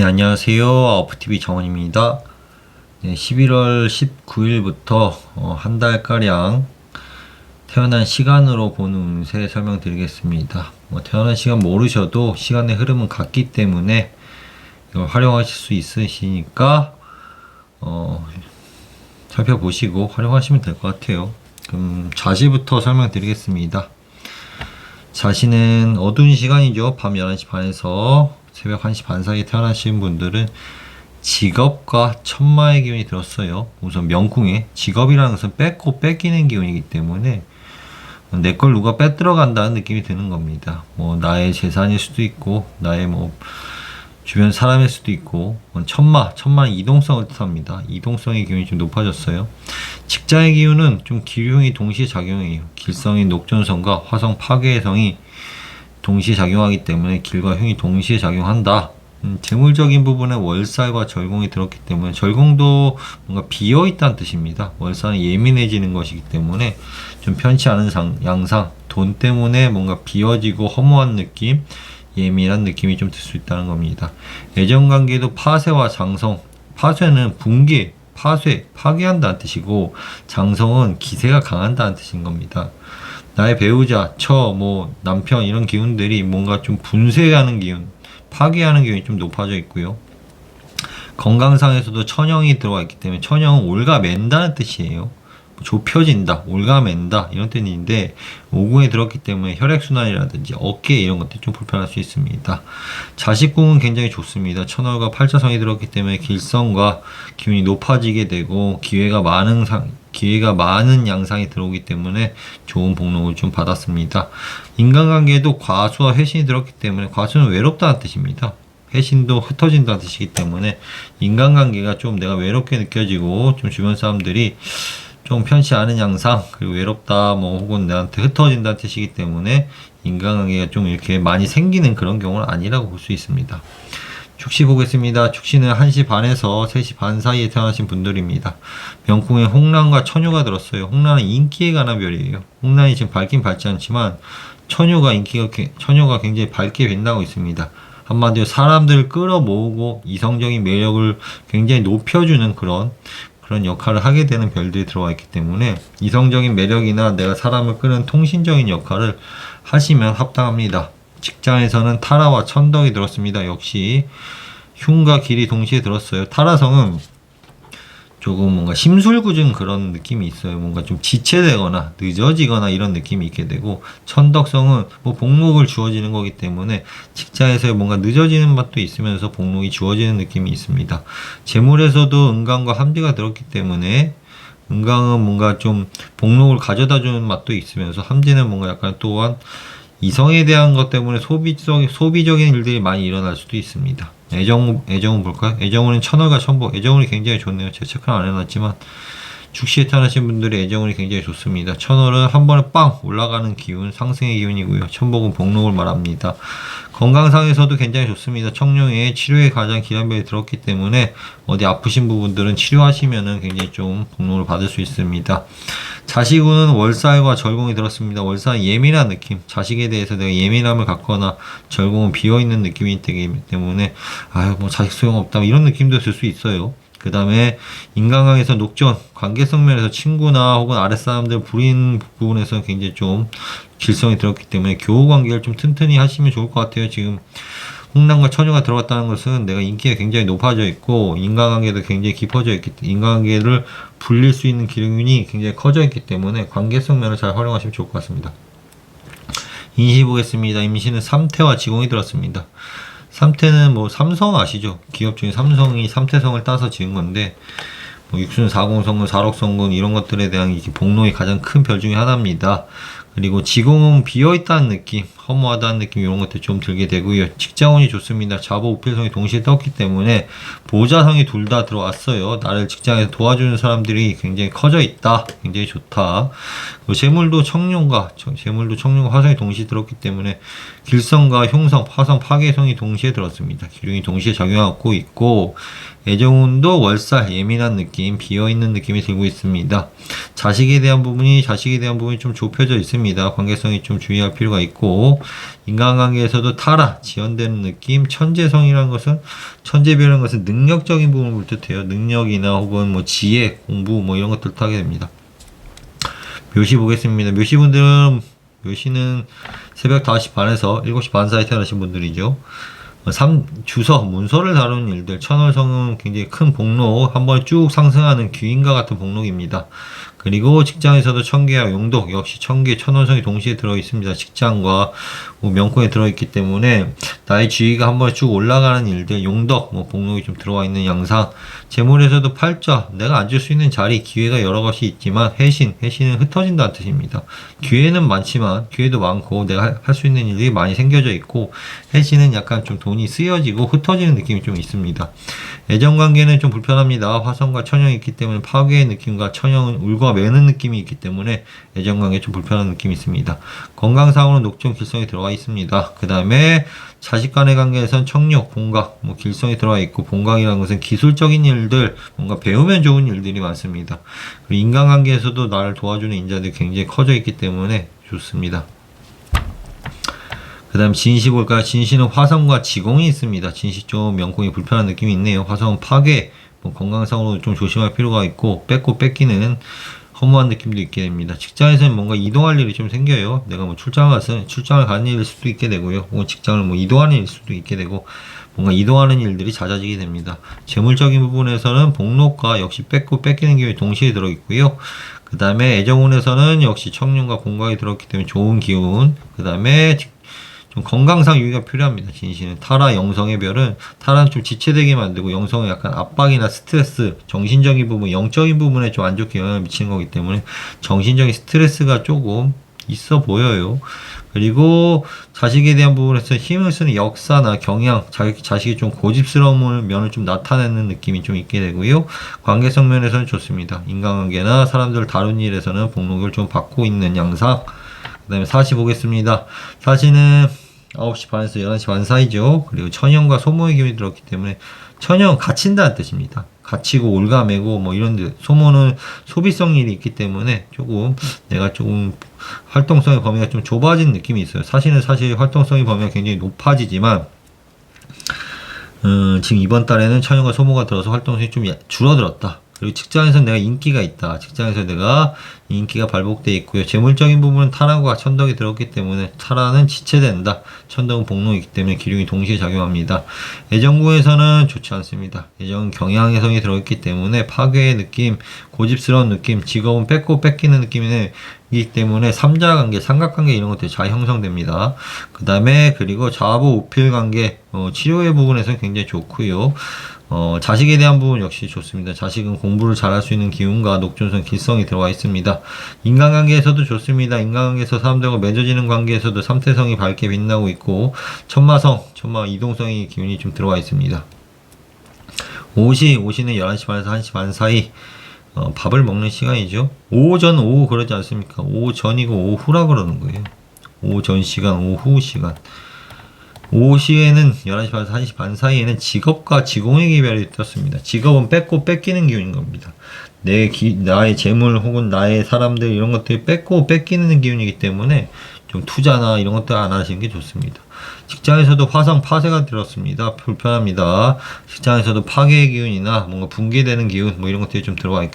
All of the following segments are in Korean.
네, 안녕하세요. 아웃프TV 정원입니다. 네, 11월 19일부터 어, 한 달가량 태어난 시간으로 보는 운세 설명드리겠습니다. 뭐 태어난 시간 모르셔도 시간의 흐름은 같기 때문에 이걸 활용하실 수 있으시니까 어, 살펴보시고 활용하시면 될 것 같아요. 그럼 자시부터 설명드리겠습니다. 자신은 어두운 시간이죠. 밤 11시 반에서 새벽 1시 반 사이에 태어나신 분들은 직업과 천마의 기운이 들었어요. 우선 명궁에 직업이라는 것은 뺏고 뺏기는 기운이기 때문에 내 걸 누가 뺏들어 간다는 느낌이 드는 겁니다. 뭐 나의 재산일 수도 있고 나의 뭐 주변 사람일 수도 있고 뭐 천마, 천마는 이동성을 뜻합니다. 이동성의 기운이 좀 높아졌어요. 직장의 기운은 좀 기류형이 동시에 작용해요. 길성인 녹전성과 화성 파괴의 성이 동시에 작용하기 때문에 길과 흉이 동시에 작용한다. 음, 재물적인 부분에 월살과 절공이 들었기 때문에 절공도 뭔가 비어 있다는 뜻입니다. 월살은 예민해지는 것이기 때문에 좀 편치 않은 상, 양상, 돈 때문에 뭔가 비어지고 허무한 느낌, 예민한 느낌이 좀 들 수 있다는 겁니다. 애정 관계도 파쇄와 장성, 파쇄는 붕괴, 파쇄, 파괴한다는 뜻이고 장성은 기세가 강한다는 뜻인 겁니다. 나의 배우자, 처, 뭐 남편 이런 기운들이 뭔가 좀 분쇄하는 기운, 파괴하는 기운이 좀 높아져 있고요. 건강상에서도 천형이 들어가 있기 때문에 천형은 올가맨다는 뜻이에요. 좁혀진다, 올가맨다 이런 뜻인데 오궁에 들었기 때문에 혈액순환이라든지 어깨 이런 것들이 좀 불편할 수 있습니다. 자식궁은 굉장히 좋습니다. 천월과 팔자성이 들었기 때문에 길성과 기운이 높아지게 되고 기회가 많은 상, 기회가 많은 양상이 들어오기 때문에 좋은 복록을 좀 받았습니다. 인간관계에도 과수와 회신이 들었기 때문에 과수는 외롭다는 뜻입니다. 회신도 흩어진다는 뜻이기 때문에 인간관계가 좀 내가 외롭게 느껴지고 좀 주변 사람들이 좀 편치 않은 양상 그리고 외롭다 뭐 혹은 나한테 흩어진다는 뜻이기 때문에 인간관계가 좀 이렇게 많이 생기는 그런 경우는 아니라고 볼 수 있습니다. 축시 보겠습니다. 축시는 1시 반에서 3시 반 사이에 태어나신 분들입니다. 명궁에 홍란과 처녀가 들었어요. 홍란은 인기에 관한 별이에요. 홍란이 지금 밝긴 밝지 않지만 처녀가 인기가 게- 처녀가 굉장히 밝게 빛나고 있습니다. 한마디로 사람들을 끌어모으고 이성적인 매력을 굉장히 높여주는 그런 그런 역할을 하게 되는 별들이 들어와 있기 때문에 이성적인 매력이나 내가 사람을 끄는 통신적인 역할을 하시면 합당합니다. 직장에서는 타라와 천덕이 들었습니다. 역시 흉과 길이 동시에 들었어요. 타라성은 조금 뭔가 심술궂은 그런 느낌이 있어요. 뭔가 좀 지체되거나 늦어지거나 이런 느낌이 있게 되고 천덕성은 뭐 복록을 주어지는 거기 때문에 직장에서 뭔가 늦어지는 맛도 있으면서 복록이 주어지는 느낌이 있습니다. 재물에서도 은강과 함비가 들었기 때문에 은강은 뭔가 좀 복록을 가져다 주는 맛도 있으면서 함지는 뭔가 약간 또한 이성에 대한 것 때문에 소비적, 소비적인 일들이 많이 일어날 수도 있습니다. 애정, 애정은 볼까요? 애정운은 천월과 천복. 애정운이 굉장히 좋네요. 제가 체크는 안 해놨지만, 축시에 태어나신 분들의 애정운이 굉장히 좋습니다. 천월은 한 번에 빵 올라가는 기운, 상승의 기운이고요. 천복은 복록을 말합니다. 건강상에서도 굉장히 좋습니다. 청룡의 치료에 가장 기한별이 들었기 때문에 어디 아프신 부분들은 치료하시면은 굉장히 좀 복록을 받을 수 있습니다. 자식운은 월살과 절공이 들었습니다. 월살은 예민한 느낌, 자식에 대해서 내가 예민함을 갖거나 절공은 비어있는 느낌이 되기 때문에 아유 뭐 자식 소용없다 이런 느낌도 들 수 있어요. 그 다음에 인간관계에서 녹전, 관계성 면에서 친구나 혹은 아랫사람들 부린 부분에서 굉장히 좀 길성이 들었기 때문에 교우 관계를 좀 튼튼히 하시면 좋을 것 같아요. 지금 홍남과 처녀가 들어갔다는 것은 내가 인기가 굉장히 높아져 있고 인간관계도 굉장히 깊어져 있기 인간관계를 불릴 수 있는 기능이 굉장히 커져 있기 때문에 관계성 면을 잘 활용하시면 좋을 것 같습니다. 임시 보겠습니다. 임시는 3태와 지공이 들었습니다. 3태는 뭐 삼성 아시죠? 기업 중에 삼성이 3태성을 따서 지은 건데 뭐 육순 40성군, 4록성군 이런 것들에 대한 이게 복록이 가장 큰 별 중에 하나입니다. 그리고 지공은 비어 있다는 느낌, 허무하다는 느낌 이런 것들 좀 들게 되고요. 직장운이 좋습니다. 자보 우필성이 동시에 떴기 때문에 보좌성이 둘 다 들어왔어요. 나를 직장에서 도와주는 사람들이 굉장히 커져 있다. 굉장히 좋다. 그리고 재물도 청룡과 청- 재물도 청룡과 화성이 동시에 들었기 때문에 길성과 흉성, 화성, 파괴성이 동시에 들었습니다. 기룡이 동시에 작용하고 있고 애정운도 월살 예민한 느낌, 비어있는 느낌이 들고 있습니다. 자식에 대한 부분이 자식에 대한 부분이 좀 좁혀져 있습니다. 관계성이 좀 주의할 필요가 있고 인간관계에서도 타라 지연되는 느낌 천재성이라는 것은 천재별이라는 것은 능력적인 부분을 뜻해요. 능력이나 혹은 뭐 지혜 공부 뭐 이런 것들 타게 됩니다. 묘시 보겠습니다. 묘시분들은 묘시는 새벽 5시 반에서 7시 반 사이 태어나신 분들이죠. 어, 삼, 주서, 문서를 다루는 일들, 천월성은 굉장히 큰 복록, 한 번에 쭉 상승하는 귀인과 같은 복록입니다. 그리고 직장에서도 청계와 용독, 역시 청계, 천월성이 동시에 들어있습니다. 직장과 뭐 명코에 들어있기 때문에 나의 지위가 한 번에 쭉 올라가는 일들, 용덕, 뭐 복록이 좀 들어와 있는 양상, 재물에서도 팔자, 내가 앉을 수 있는 자리, 기회가 여러 것이 있지만 해신, 해신은 흩어진다는 뜻입니다. 기회는 많지만, 기회도 많고, 내가 할 수 있는 일이 많이 생겨져 있고, 해신은 약간 좀 돈이 쓰여지고 흩어지는 느낌이 좀 있습니다. 애정관계는 좀 불편합니다. 화성과 천영이 있기 때문에 파괴의 느낌과 천영은 울과 매는 느낌이 있기 때문에 애정관계 좀 불편한 느낌이 있습니다. 건강상으로는 녹종 길성이 들어가 있습니다. 그 다음에 자식 간의 관계에선 청력, 본각, 뭐 길성이 들어가 있고 본각이라는 것은 기술적인 일들, 뭔가 배우면 좋은 일들이 많습니다. 그리고 인간관계에서도 나를 도와주는 인자들이 굉장히 커져 있기 때문에 좋습니다. 그 다음 진시 볼까요? 진시는 화성과 지공이 있습니다. 진시 좀 명공이 불편한 느낌이 있네요. 화성은 파괴, 뭐 건강상으로 좀 조심할 필요가 있고, 뺏고 뺏기는 허무한 느낌도 있게 됩니다. 직장에서는 뭔가 이동할 일이 좀 생겨요. 내가 뭐 출장을 가서 출장을 가는 일일 수도 있게 되고요. 혹은 직장을 뭐 이동하는 일일 수도 있게 되고, 뭔가 이동하는 일들이 잦아지게 됩니다. 재물적인 부분에서는 복록과 역시 뺏고 뺏기는 기운이 동시에 들어 있고요. 그 다음에 애정운에서는 역시 청룡과 공각이 들어있기 때문에 좋은 기운. 그 다음에 좀 건강상 유의가 필요합니다. 진시는 타라 영성의 별은 타라는 좀 지체되게 만들고 영성은 약간 압박이나 스트레스, 정신적인 부분, 영적인 부분에 좀 안 좋게 영향을 미치는 거기 때문에 정신적인 스트레스가 조금 있어 보여요. 그리고 자식에 대한 부분에서 힘을 쓰는 역사나 경향, 자기, 자식이 좀 고집스러운 면을 좀 나타내는 느낌이 좀 있게 되고요. 관계성 면에서는 좋습니다. 인간관계나 사람들을 다루는 일에서는 복록을 좀 받고 있는 양상. 그 다음에 사시 보겠습니다. 사시는 9시 반에서 11시 반 사이죠. 그리고 천연과 소모의 기운이 들었기 때문에 천연 갇힌다는 뜻입니다. 갇히고 올가매고 뭐 이런 데 소모는 소비성 일이 있기 때문에 조금 내가 조금 활동성의 범위가 좀 좁아진 느낌이 있어요. 사실은 사실 활동성의 범위가 굉장히 높아지지만 음, 지금 이번 달에는 천연과 소모가 들어서 활동성이 좀 줄어들었다. 그리고 직장에서 내가 인기가 있다. 직장에서 내가 인기가 발복돼 있고요. 재물적인 부분은 타락과 천덕이 들었기 때문에 타락은 지체된다. 천덕은 복록이기 때문에 기룡이 동시에 작용합니다. 애정구에서는 좋지 않습니다. 애정은 경향성이 들어있기 때문에 파괴의 느낌, 고집스러운 느낌, 직업은 뺏고 뺏기는 느낌이기 때문에 삼자관계, 삼각관계 이런 것들이 잘 형성됩니다. 그 다음에 그리고 자부 우필 관계, 어, 치료의 부분에서 굉장히 좋고요. 어, 자식에 대한 부분 역시 좋습니다. 자식은 공부를 잘할 수 있는 기운과 녹존성 길성이 들어가 있습니다. 인간관계에서도 좋습니다. 인간관계에서 사람들과 맺어지는 관계에서도 삼태성이 밝게 빛나고 있고 천마성, 천마 이동성의 기운이 좀 들어가 있습니다. 오시, 오시는 11시 반에서 1시 반 사이 어, 밥을 먹는 시간이죠. 오전, 오후 그러지 않습니까? 오전이고 오후라 그러는 거예요. 오전 시간, 오후 시간. 오후 시에는 11시 반에서 1시 반 사이에는 직업과 지공의 기별이 떴습니다. 직업은 뺏고 뺏기는 기운인 겁니다. 내 기, 나의 재물 혹은 나의 사람들 이런 것들이 뺏고 뺏기는 기운이기 때문에 좀 투자나 이런 것들 안 하시는 게 좋습니다. 직장에서도 화성 파쇄가 들었습니다. 불편합니다. 직장에서도 파괴의 기운이나 뭔가 붕괴되는 기운 뭐 이런 것들이 좀 들어가 있,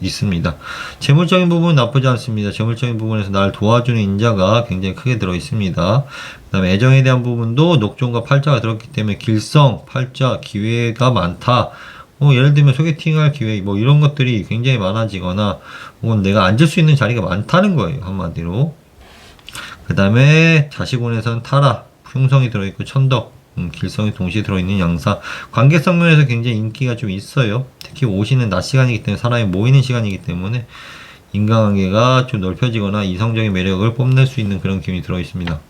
있습니다. 재물적인 부분은 나쁘지 않습니다. 재물적인 부분에서 나를 도와주는 인자가 굉장히 크게 들어 있습니다. 그 다음에 애정에 대한 부분도 녹종과 팔자가 들었기 때문에 길성, 팔자, 기회가 많다. 뭐 예를 들면 소개팅할 기회 뭐 이런 것들이 굉장히 많아지거나 혹은 내가 앉을 수 있는 자리가 많다는 거예요 한마디로 그 다음에 자식운에서는 타라 흉성이 들어있고 천덕 음, 길성이 동시에 들어있는 양사. 관계성 면에서 굉장히 인기가 좀 있어요. 특히 오시는 낮 시간이기 때문에 사람이 모이는 시간이기 때문에 인간관계가 좀 넓혀지거나 이성적인 매력을 뽐낼 수 있는 그런 기운이 들어있습니다.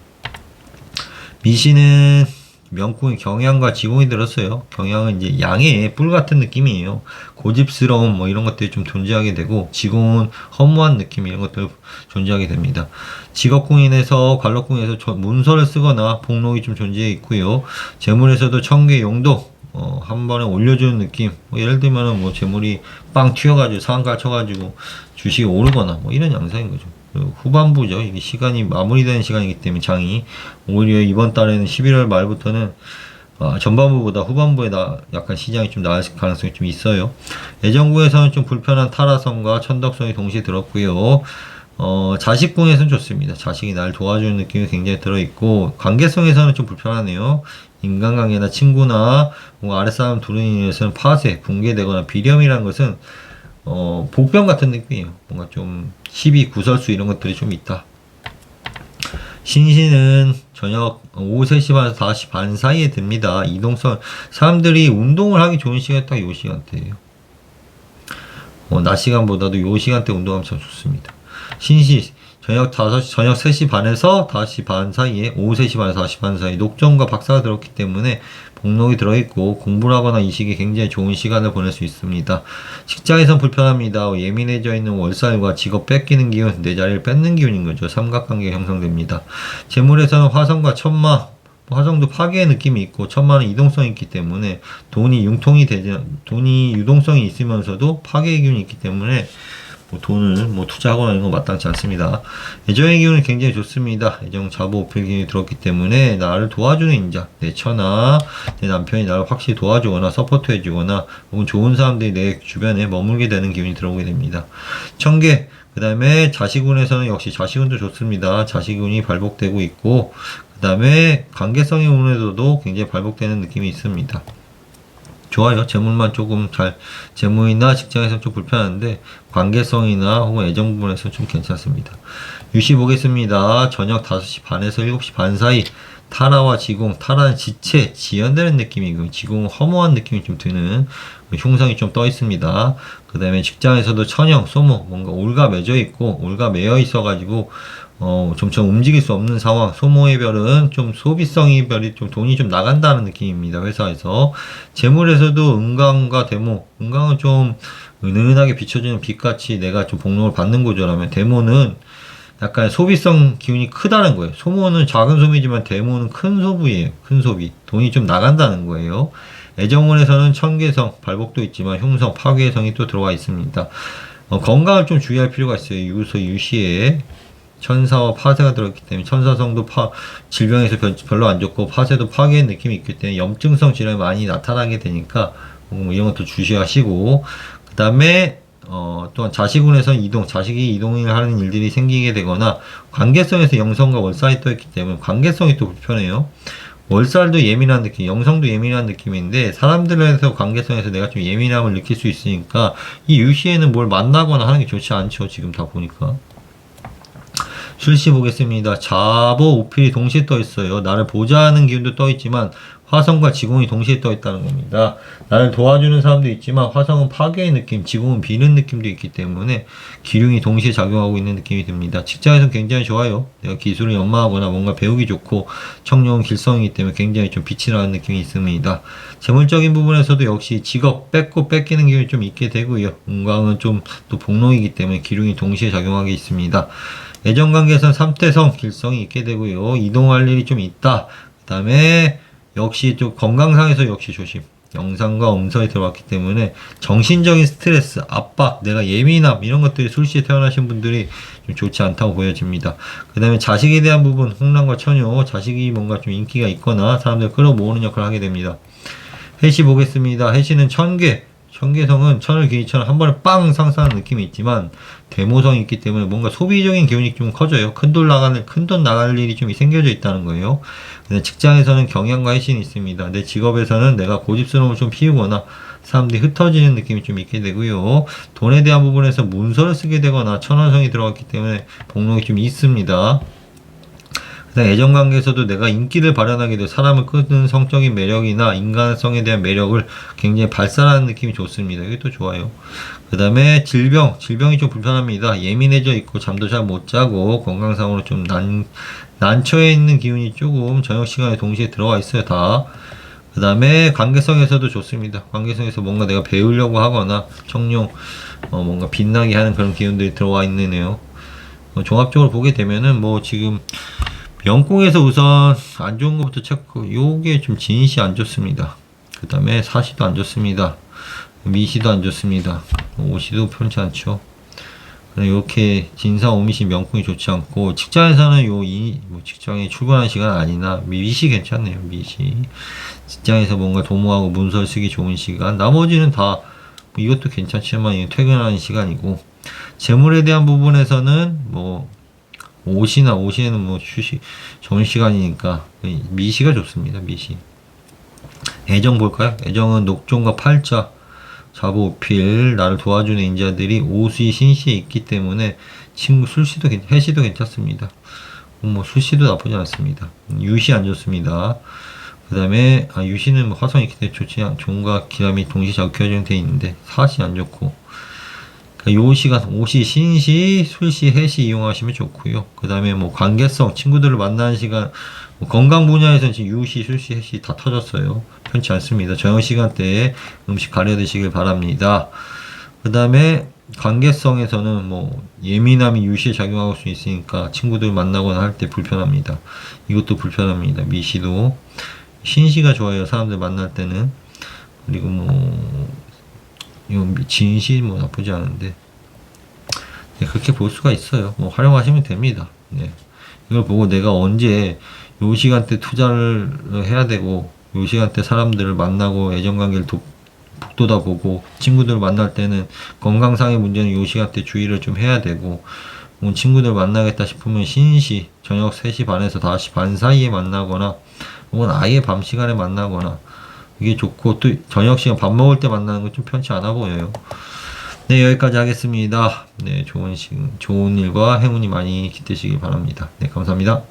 미신은 명궁이 경향과 지공이 들었어요. 경향은 이제 양의 뿔 같은 느낌이에요. 고집스러움 뭐 이런 것들이 좀 존재하게 되고 지공은 허무한 느낌 이런 것들 존재하게 됩니다. 직업궁인에서 관록궁에서 문서를 쓰거나 복록이 좀 존재해 있고요. 재물에서도 청계 용도 어, 한 번에 올려주는 느낌. 뭐 예를 들면은 뭐 재물이 빵 튀어가지고 상한가 쳐가지고 주식이 오르거나 뭐 이런 양상인 거죠. 그리고 후반부죠. 이게 시간이 마무리되는 시간이기 때문에 장이 오히려 이번 달에는 11월 말부터는 아, 전반부보다 후반부에 나 약간 시장이 좀 나을 가능성이 좀 있어요. 예정구에서는 좀 불편한 타라성과 천덕성이 동시에 들었고요. 어, 자식궁에서는 좋습니다. 자식이 날 도와주는 느낌이 굉장히 들어있고, 관계성에서는 좀 불편하네요. 인간관계나 친구나 뭔가 아랫사람 두루니에서는 파쇄, 붕괴되거나 비렴이라는 것은 어, 복병 같은 느낌이에요. 뭔가 좀 시비, 구설수 이런 것들이 좀 있다. 신시는 저녁 오후 3시 반에서 5시 반 사이에 듭니다. 이동성, 사람들이 운동을 하기 좋은 시간이 딱 요 시간대예요. 어, 낮 시간보다도 요 시간대 운동하면 참 좋습니다. 신시, 저녁 5시, 저녁 3시 반에서 5시 반 사이에, 오후 3시 반에서 5시 반 사이, 녹점과 박사가 들었기 때문에 목록이 들어있고, 공부를 하거나 이 시기에 굉장히 좋은 시간을 보낼 수 있습니다. 직장에선 불편합니다. 예민해져 있는 월살과 직업 뺏기는 기운, 내 자리를 뺏는 기운인 거죠. 삼각관계가 형성됩니다. 재물에서는 화성과 천마, 화성도 파괴의 느낌이 있고 천마는 이동성이 있기 때문에 돈이 융통이 되지 돈이 유동성이 있으면서도 파괴의 기운이 있기 때문에 뭐 돈을 뭐 투자하거나 이런 거 마땅치 않습니다. 애정의 기운은 굉장히 좋습니다. 애정 자보 오필 기운이 들었기 때문에 나를 도와주는 인자, 내 처나 내 남편이 나를 확실히 도와주거나 서포트해주거나 혹은 좋은 사람들이 내 주변에 머물게 되는 기운이 들어오게 됩니다. 청계 그 다음에 자식운에서는 역시 자식운도 좋습니다. 자식운이 발복되고 있고 그 다음에 관계성의 운에서도 굉장히 발복되는 느낌이 있습니다. 좋아요. 재물만 조금 잘, 재물이나 직장에서 좀 불편한데, 관계성이나 혹은 애정 부분에서 좀 괜찮습니다. 유시 보겠습니다. 저녁 5시 반에서 7시 반 사이, 타라와 지공, 타라는 지체, 지연되는 느낌이고, 지공은 허무한 느낌이 좀 드는 흉성이 좀 떠 있습니다. 그 다음에 직장에서도 천영, 소모, 뭔가 올가 맺어 있고, 올가 매여 있어가지고, 어, 점점 움직일 수 없는 상황. 소모의 별은 좀 소비성의 별이 좀 돈이 좀 나간다는 느낌입니다. 회사에서. 재물에서도 은강과 대모. 은강은 좀 은은하게 비춰주는 빛같이 내가 좀 복록을 받는 구조라면 대모는 약간 소비성 기운이 크다는 거예요. 소모는 작은 소비지만 대모는 큰 소비예요. 큰 소비. 돈이 좀 나간다는 거예요. 애정원에서는 천계성, 발복도 있지만 흉성, 파괴성이 또 들어가 있습니다. 어, 건강을 좀 주의할 필요가 있어요. 유서, 유시에. 천사와 파쇄가 들어있기 때문에 천사성도 파, 질병에서 별, 별로 안 좋고 파쇄도 파괴의 느낌이 있기 때문에 염증성 질환이 많이 나타나게 되니까 뭐 이런 것도 주시하시고 그 다음에 어, 또한 자식운에서는 이동, 자식이 이동을 하는 일들이 생기게 되거나 관계성에서 영성과 월살이 떠있기 때문에 관계성이 또 불편해요. 월살도 예민한 느낌, 영성도 예민한 느낌인데 사람들에서 관계성에서 내가 좀 예민함을 느낄 수 있으니까 이 유시에는 뭘 만나거나 하는 게 좋지 않죠. 지금 다 보니까. 출시 보겠습니다. 자보 오필이 동시에 떠 있어요. 나를 보좌하는 기운도 떠 있지만 화성과 지공이 동시에 떠 있다는 겁니다. 나를 도와주는 사람도 있지만 화성은 파괴의 느낌, 지공은 비는 느낌도 있기 때문에 기륭이 동시에 작용하고 있는 느낌이 듭니다. 직장에서는 굉장히 좋아요. 내가 기술을 연마하거나 뭔가 배우기 좋고 청룡은 길성이기 때문에 굉장히 좀 빛이 나는 느낌이 있습니다. 재물적인 부분에서도 역시 직업 뺏고 뺏기는 기운이 좀 있게 되고요. 운강은 좀 또 복록이기 때문에 기륭이 동시에 작용하게 있습니다. 애정관계에서는 삼태성, 길성이 있게 되고요. 이동할 일이 좀 있다. 그 다음에 역시 좀 건강상에서 역시 조심. 영상과 음성이 들어왔기 때문에 정신적인 스트레스, 압박, 내가 예민함 이런 것들이 술시에 태어나신 분들이 좀 좋지 않다고 보여집니다. 그 다음에 자식에 대한 부분, 홍랑과 처녀, 자식이 뭔가 좀 인기가 있거나 사람들 끌어모으는 역할을 하게 됩니다. 해시 보겠습니다. 해시는 천개, 천개성은 천을 기니처럼 한 번에 빵 상승하는 느낌이 있지만 대모성이 있기 때문에 뭔가 소비적인 기운이 좀 커져요. 큰 돈 나가는 큰 돈 나갈 일이 좀 생겨져 있다는 거예요. 근데 직장에서는 경향과 해신이 있습니다. 내 직업에서는 내가 고집스러움을 좀 피우거나 사람들이 흩어지는 느낌이 좀 있게 되고요. 돈에 대한 부분에서 문서를 쓰게 되거나 천원성이 들어갔기 때문에 복록이 좀 있습니다. 애정 관계에서도 내가 인기를 발현하게 돼 사람을 끄는 성적인 매력이나 인간성에 대한 매력을 굉장히 발산하는 느낌이 좋습니다. 이게 또 좋아요. 그 다음에 질병, 질병이 좀 불편합니다. 예민해져 있고 잠도 잘 못 자고 건강상으로 좀 난, 난처해 있는 기운이 조금 저녁 시간에 동시에 들어와 있어요, 다. 그 다음에 관계성에서도 좋습니다. 관계성에서 뭔가 내가 배우려고 하거나 청룡, 어, 뭔가 빛나게 하는 그런 기운들이 들어와 있네요. 어, 종합적으로 보게 되면은 뭐 지금 영공에서 우선 안 좋은 것부터 체크. 요게 좀 진시 안 좋습니다. 그 다음에 사시도 안 좋습니다. 미시도 안 좋습니다. 오시도 편치 않죠. 그 이렇게 진상 오미시 명품이 좋지 않고 직장에서는 요 이, 뭐 직장에 출근하는 시간 아니나 미시 괜찮네요 미시 직장에서 뭔가 도모하고 문서 쓰기 좋은 시간 나머지는 다 뭐 이것도 괜찮지만 퇴근하는 시간이고 재물에 대한 부분에서는 뭐 옷이나 옷에는 뭐 휴식 좋은 시간이니까 미시가 좋습니다 미시 애정 볼까요? 애정은 녹종과 팔자 자보필 나를 도와주는 인자들이 오수이 신시에 있기 때문에 친구 술시도 괜- 해시도 괜찮습니다. 뭐 술시도 나쁘지 않습니다. 유시 안 좋습니다. 그 다음에 아, 유시는 뭐 화성이 있기 때문에 좋지 않 종과 기람이 동시 적혀져 돼 있는데 사시 안 좋고 요 시간 오시 신시 술시 해시 이용하시면 좋고요. 그 다음에 뭐 관계성 친구들을 만나는 시간 뭐 건강 분야에서는 지금 유시 술시 해시 다 터졌어요. 편치 않습니다. 저녁 시간대에 음식 가려 드시길 바랍니다. 그 다음에 관계성에서는 뭐 예민함이 유시에 작용할 수 있으니까 친구들 만나거나 할 때 불편합니다. 이것도 불편합니다. 미시도 신시가 좋아요. 사람들 만날 때는 그리고 뭐 진시 뭐 나쁘지 않은데 네, 그렇게 볼 수가 있어요. 뭐 활용하시면 됩니다. 네. 이걸 보고 내가 언제 요 시간대 투자를 해야 되고 요 시간대 사람들을 만나고 애정관계를 도, 북돋아 보고 친구들 만날 때는 건강상의 문제는 요 시간대 주의를 좀 해야 되고 뭐 친구들 만나겠다 싶으면 신시 저녁 3시 반에서 5시 반 사이에 만나거나 혹은 아예 밤 시간에 만나거나 이게 좋고 또 저녁 시간 밥 먹을 때 만나는 건 좀 편치 않아 보여요. 네 여기까지 하겠습니다. 네 좋은 시 좋은 일과 행운이 많이 깃드시길 바랍니다. 네 감사합니다.